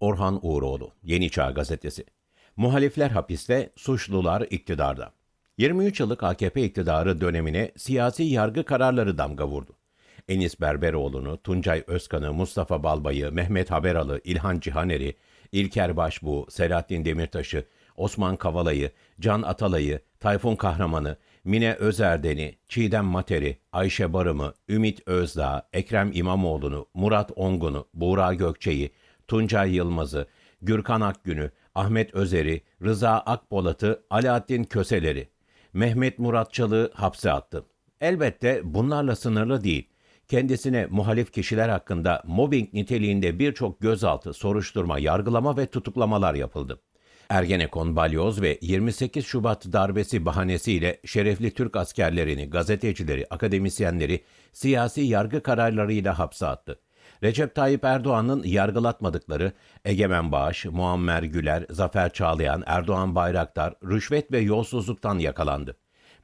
Orhan Uğuroğlu, Yeni Çağ Gazetesi. Muhalifler hapiste, suçlular iktidarda. 23 yıllık AKP iktidarı dönemine siyasi yargı kararları damga vurdu. Enis Berberoğlu'nu, Tuncay Özkan'ı, Mustafa Balbay'ı, Mehmet Haberalı, İlhan Cihaner'i, İlker Başbuğ, Selahattin Demirtaş'ı, Osman Kavala'yı, Can Atalay'ı, Tayfun Kahraman'ı, Mine Özerden'i, Çiğdem Mater'i, Ayşe Barım'ı, Ümit Özdağ, Ekrem İmamoğlu'nu, Murat Ongun'u, Buğra Gökçe'yi, Tuncay Yılmaz'ı, Gürkan Akgün'ü, Ahmet Özer'i, Rıza Akpolat'ı, Alaaddin Köseler'i, Mehmet Muratçalı'yı hapse attı. Elbette bunlarla sınırlı değil. Kendisine muhalif kişiler hakkında mobbing niteliğinde birçok gözaltı, soruşturma, yargılama ve tutuklamalar yapıldı. Ergenekon balyoz ve 28 Şubat darbesi bahanesiyle şerefli Türk askerlerini, gazetecileri, akademisyenleri siyasi yargı kararlarıyla hapse attı. Recep Tayyip Erdoğan'ın yargılatmadıkları Egemen Bağış, Muammer Güler, Zafer Çağlayan, Erdoğan Bayraktar rüşvet ve yolsuzluktan yakalandı.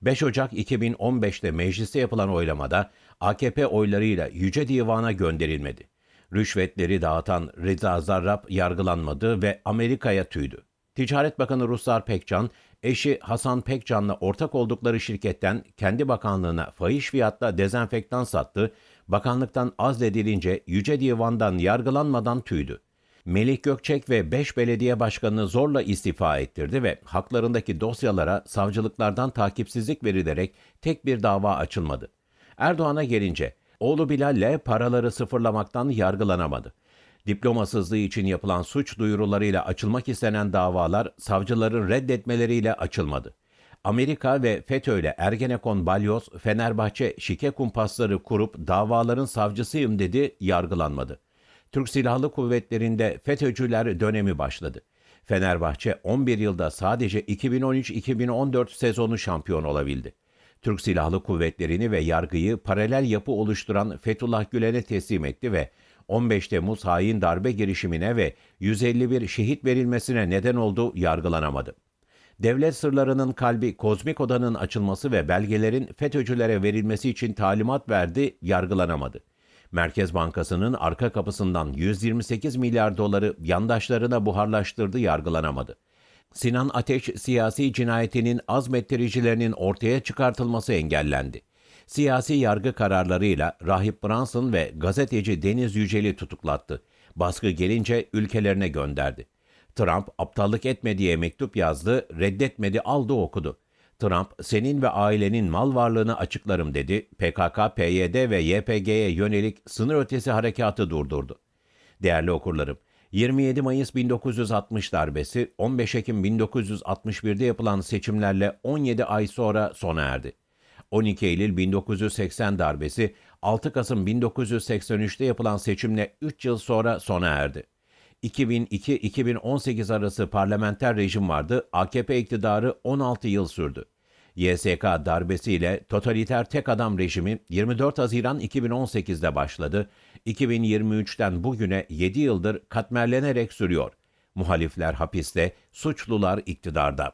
5 Ocak 2015'te mecliste yapılan oylamada AKP oylarıyla Yüce Divan'a gönderilmedi. Rüşvetleri dağıtan Reza Zarrab yargılanmadı ve Amerika'ya tüydü. Ticaret Bakanı Ruslar Pekcan, eşi Hasan Pekcan'la ortak oldukları şirketten kendi bakanlığına fahiş fiyatla dezenfektan sattı, bakanlıktan azledilince Yüce Divan'dan yargılanmadan tüydü. Melih Gökçek ve 5 belediye başkanını zorla istifa ettirdi ve haklarındaki dosyalara savcılıklardan takipsizlik verilerek tek bir dava açılmadı. Erdoğan'a gelince, oğlu Bilal'le paraları sıfırlamaktan yargılanamadı. Diplomasızlığı için yapılan suç duyurularıyla açılmak istenen davalar savcıların reddetmeleriyle açılmadı. Amerika ve FETÖ ile Ergenekon Balyoz, Fenerbahçe şike kumpasları kurup davaların savcısıyım dedi, yargılanmadı. Türk Silahlı Kuvvetleri'nde FETÖ'cüler dönemi başladı. Fenerbahçe 11 yılda sadece 2013-2014 sezonu şampiyon olabildi. Türk Silahlı Kuvvetleri'ni ve yargıyı paralel yapı oluşturan Fethullah Gülen'e teslim etti ve 15 Temmuz hain darbe girişimine ve 151 şehit verilmesine neden oldu yargılanamadı. Devlet sırlarının kalbi Kozmik Oda'nın açılması ve belgelerin FETÖ'cülere verilmesi için talimat verdi, yargılanamadı. Merkez Bankası'nın arka kapısından 128 milyar doları yandaşlarına buharlaştırdı, yargılanamadı. Sinan Ateş siyasi cinayetinin azmettiricilerinin ortaya çıkartılması engellendi. Siyasi yargı kararlarıyla Rahip Brunson ve gazeteci Deniz Yücel'i tutuklattı. Baskı gelince ülkelerine gönderdi. Trump aptallık etme diye mektup yazdı, reddetmedi aldı okudu. Trump senin ve ailenin mal varlığını açıklarım dedi. PKK, PYD ve YPG'ye yönelik sınır ötesi harekatı durdurdu. Değerli okurlarım, 27 Mayıs 1960 darbesi 15 Ekim 1961'de yapılan seçimlerle 17 ay sonra sona erdi. 12 Eylül 1980 darbesi 6 Kasım 1983'te yapılan seçimle 3 yıl sonra sona erdi. 2002-2018 arası parlamenter rejim vardı, AKP iktidarı 16 yıl sürdü. YSK darbesiyle totaliter tek adam rejimi 24 Haziran 2018'de başladı. 2023'ten bugüne 7 yıldır katmerlenerek sürüyor. Muhalifler hapiste, suçlular iktidarda.